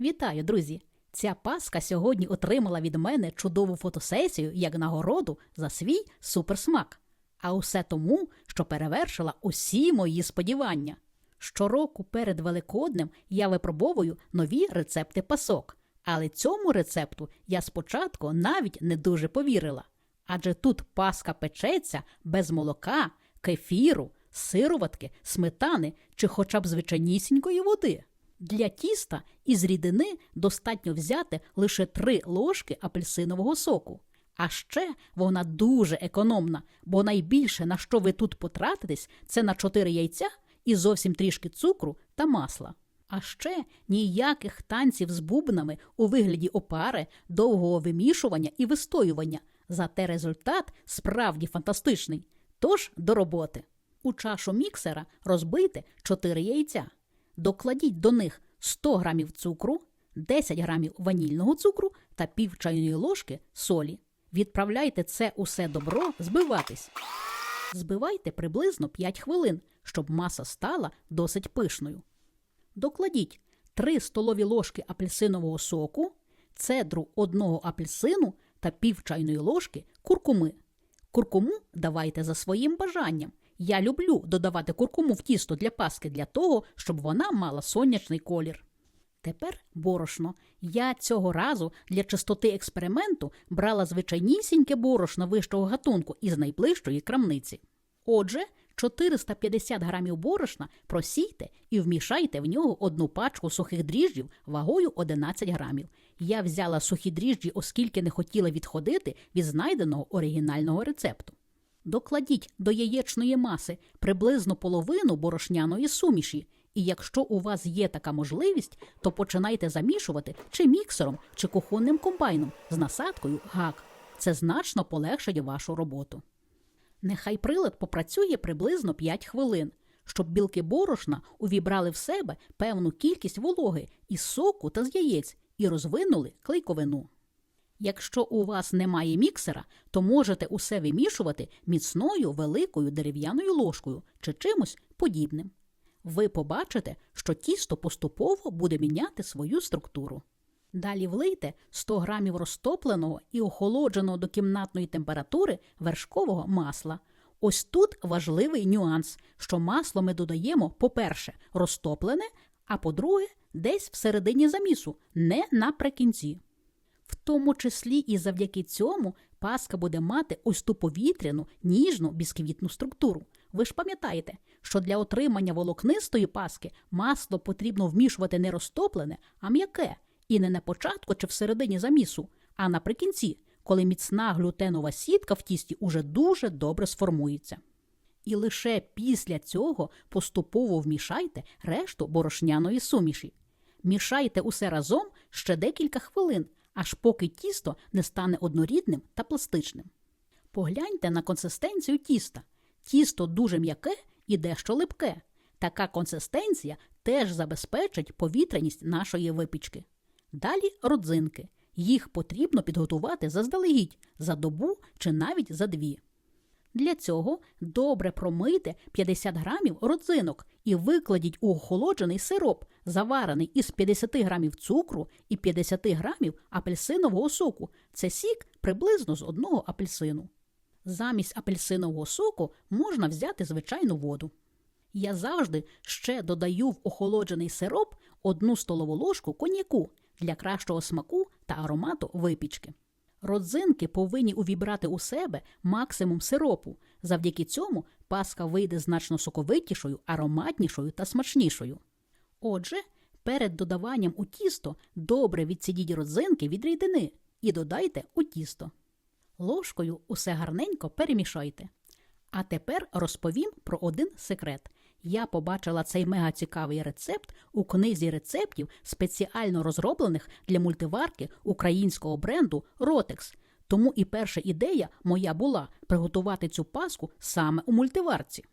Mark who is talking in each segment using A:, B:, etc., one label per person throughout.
A: Вітаю, друзі! Ця паска сьогодні отримала від мене чудову фотосесію як нагороду за свій суперсмак. А усе тому, що перевершила усі мої сподівання. Щороку перед Великоднем я випробовую нові рецепти пасок, але цьому рецепту я спочатку навіть не дуже повірила. Адже тут паска печеться без молока, кефіру, сироватки, сметани чи хоча б звичайнісінької води. Для тіста із рідини достатньо взяти лише 3 ложки апельсинового соку. А ще вона дуже економна, бо найбільше на що ви тут потратитесь, це на 4 яйця і зовсім трішки цукру та масла. А ще ніяких танців з бубнами у вигляді опари, довгого вимішування і вистоювання. Зате результат справді фантастичний. Тож до роботи. У чашу міксера розбийте 4 яйця. Докладіть до них 100 грамів цукру, 10 грамів ванільного цукру та пів чайної ложки солі. Відправляйте це усе добро збиватись. Збивайте приблизно 5 хвилин, щоб маса стала досить пишною. Докладіть 3 столові ложки апельсинового соку, цедру одного апельсину та пів чайної ложки куркуми. Куркуму давайте за своїм бажанням. Я люблю додавати куркуму в тісто для паски для того, щоб вона мала сонячний колір. Тепер борошно. Я цього разу для чистоти експерименту брала звичайнісіньке борошно вищого гатунку із найближчої крамниці. Отже, 450 грамів борошна просійте і вмішайте в нього одну пачку сухих дріжджів вагою 11 грамів. Я взяла сухі дріжджі, оскільки не хотіла відходити від знайденого оригінального рецепту. Докладіть до яєчної маси приблизно половину борошняної суміші, і якщо у вас є така можливість, то починайте замішувати чи міксером, чи кухонним комбайном з насадкою гак. Це значно полегшить вашу роботу. Нехай прилад попрацює приблизно 5 хвилин, щоб білки борошна увібрали в себе певну кількість вологи із соку та з яєць і розвинули клейковину. Якщо у вас немає міксера, то можете усе вимішувати міцною великою дерев'яною ложкою чи чимось подібним. Ви побачите, що тісто поступово буде міняти свою структуру. Далі влийте 100 грамів розтопленого і охолодженого до кімнатної температури вершкового масла. Ось тут важливий нюанс, що масло ми додаємо, по-перше, розтоплене, а по-друге, десь всередині замісу, не наприкінці. В тому числі і завдяки цьому паска буде мати ось ту повітряну, ніжну бісквітну структуру. Ви ж пам'ятаєте, що для отримання волокнистої паски масло потрібно вмішувати не розтоплене, а м'яке, і не на початку чи всередині замісу, а наприкінці, коли міцна глютенова сітка в тісті уже дуже добре сформується. І лише після цього поступово вмішайте решту борошняної суміші. Мішайте усе разом ще декілька хвилин, аж поки тісто не стане однорідним та пластичним. Погляньте на консистенцію тіста. Тісто дуже м'яке і дещо липке. Така консистенція теж забезпечить повітряність нашої випічки. Далі родзинки. Їх потрібно підготувати заздалегідь за добу чи навіть за дві. Для цього добре промийте 50 грамів родзинок і викладіть у охолоджений сироп, заварений із 50 грамів цукру і 50 грамів апельсинового соку. Це сік приблизно з одного апельсину. Замість апельсинового соку можна взяти звичайну воду. Я завжди ще додаю в охолоджений сироп одну столову ложку коньяку для кращого смаку та аромату випічки. Родзинки повинні увібрати у себе максимум сиропу. Завдяки цьому паска вийде значно соковитішою, ароматнішою та смачнішою. Отже, перед додаванням у тісто добре відсідіть родзинки від рідини і додайте у тісто. Ложкою усе гарненько перемішайте. А тепер розповім про один секрет. Я побачила цей мега цікавий рецепт у книзі рецептів, спеціально розроблених для мультиварки українського бренду Rotex. Тому і перша ідея моя була приготувати цю паску саме у мультиварці.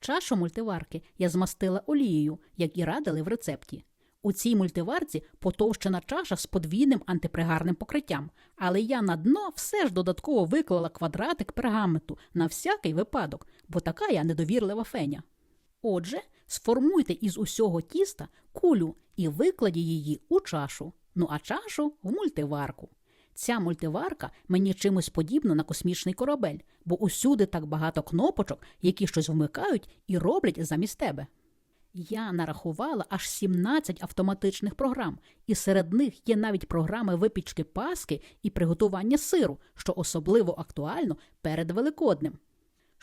A: Чашу мультиварки я змастила олією, як і радили в рецепті. У цій мультиварці потовщена чаша з подвійним антипригарним покриттям, але я на дно все ж додатково виклала квадратик пергаменту на всякий випадок, бо така я недовірлива феня. Отже, Сформуйте із усього тіста кулю і викладіть її у чашу. Ну а чашу в мультиварку. Ця мультиварка мені чимось подібна на космічний корабель, бо усюди так багато кнопочок, які щось вмикають і роблять замість тебе. Я нарахувала аж 17 автоматичних програм, і серед них є навіть програми випічки паски і приготування сиру, що особливо актуально перед Великоднем.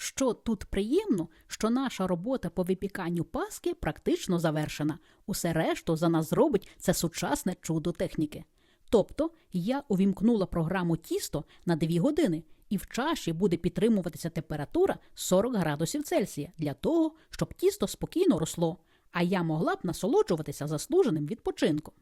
A: Що тут приємно, що наша робота по випіканню паски практично завершена. Усе решту за нас зробить це сучасне чудо техніки. Тобто я увімкнула програму тісто на 2 години, і в чаші буде підтримуватися температура 40 градусів Цельсія для того, щоб тісто спокійно росло, а я могла б насолоджуватися заслуженим відпочинком.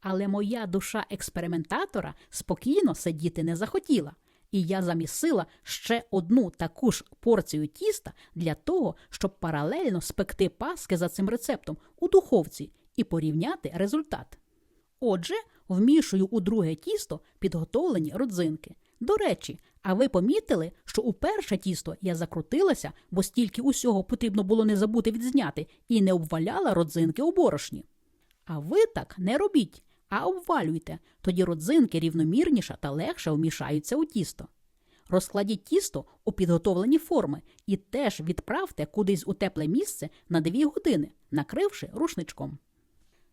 A: Але моя душа експериментатора спокійно сидіти не захотіла, і я замісила ще одну таку ж порцію тіста для того, щоб паралельно спекти паски за цим рецептом у духовці і порівняти результат. Отже, вмішую у друге тісто підготовлені родзинки. До речі, а ви помітили, що у перше тісто я закрутилася, бо стільки усього потрібно було не забути відзняти, і не обваляла родзинки у борошні. А ви так не робіть, а обвалюйте, тоді родзинки рівномірніше та легше вмішаються у тісто. Розкладіть тісто у підготовлені форми і теж відправте кудись у тепле місце на 2 години, накривши рушничком.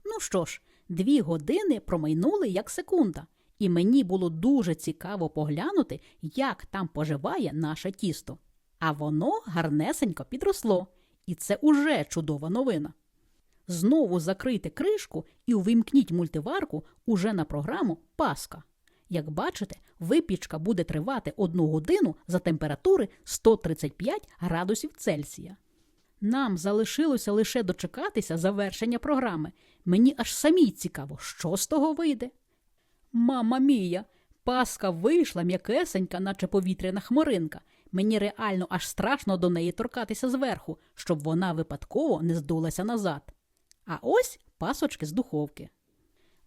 A: Ну що ж, дві години промайнули як секунда, і мені було дуже цікаво поглянути, як там поживає наше тісто. А воно гарнесенько підросло, і це уже чудова новина. Знову закрийте кришку і увімкніть мультиварку уже на програму Паска. Як бачите, випічка буде тривати одну годину за температури 135 градусів Цельсія. Нам залишилося лише дочекатися завершення програми. Мені аж самій цікаво, що з того вийде. Мама мія, паска вийшла м'якесенька, наче повітряна хмаринка. Мені реально аж страшно до неї торкатися зверху, щоб вона випадково не здулася назад. А ось пасочки з духовки.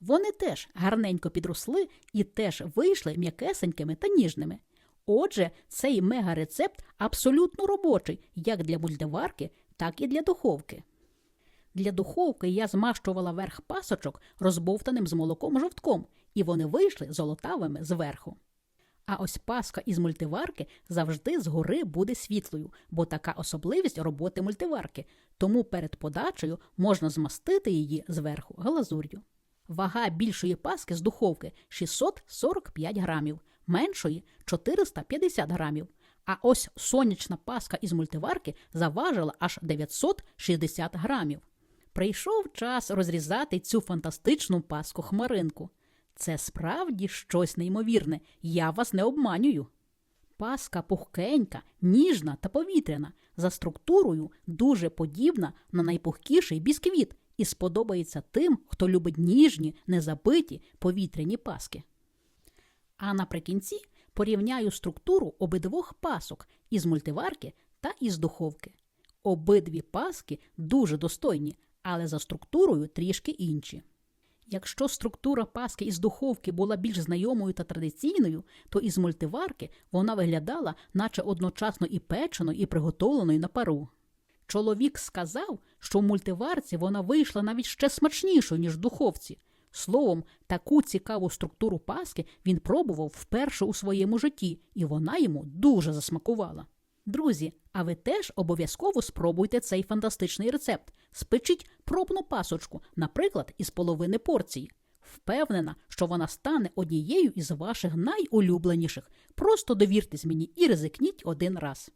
A: Вони теж гарненько підросли і теж вийшли м'якесенькими та ніжними. Отже, цей мега-рецепт абсолютно робочий як для мультиварки, так і для духовки. Для духовки я змащувала верх пасочок розбовтаним з молоком жовтком, і вони вийшли золотавими зверху. А ось паска із мультиварки завжди згори буде світлою, бо така особливість роботи мультиварки, тому перед подачею можна змастити її зверху глазур'ю. Вага більшої паски з духовки 645 грамів, меншої 450 грамів. А ось сонячна паска із мультиварки заважила аж 960 грамів. Прийшов час розрізати цю фантастичну паску хмаринку. Це справді щось неймовірне, я вас не обманюю. Паска пухкенька, ніжна та повітряна, за структурою дуже подібна на найпухкіший бісквіт і сподобається тим, хто любить ніжні, незабиті повітряні паски. А наприкінці порівняю структуру обидвох пасок із мультиварки та із духовки. Обидві паски дуже достойні, але за структурою трішки інші. Якщо структура паски із духовки була більш знайомою та традиційною, то із мультиварки вона виглядала, наче одночасно і печеною, і приготовленою на пару. Чоловік сказав, що в мультиварці вона вийшла навіть ще смачнішою, ніж в духовці. Словом, таку цікаву структуру паски він пробував вперше у своєму житті, і вона йому дуже засмакувала. Друзі, а ви теж обов'язково спробуйте цей фантастичний рецепт. Спечіть пробну пасочку, наприклад, із половини порції. Впевнена, що вона стане однією із ваших найулюбленіших. Просто довіртесь мені і ризикніть один раз.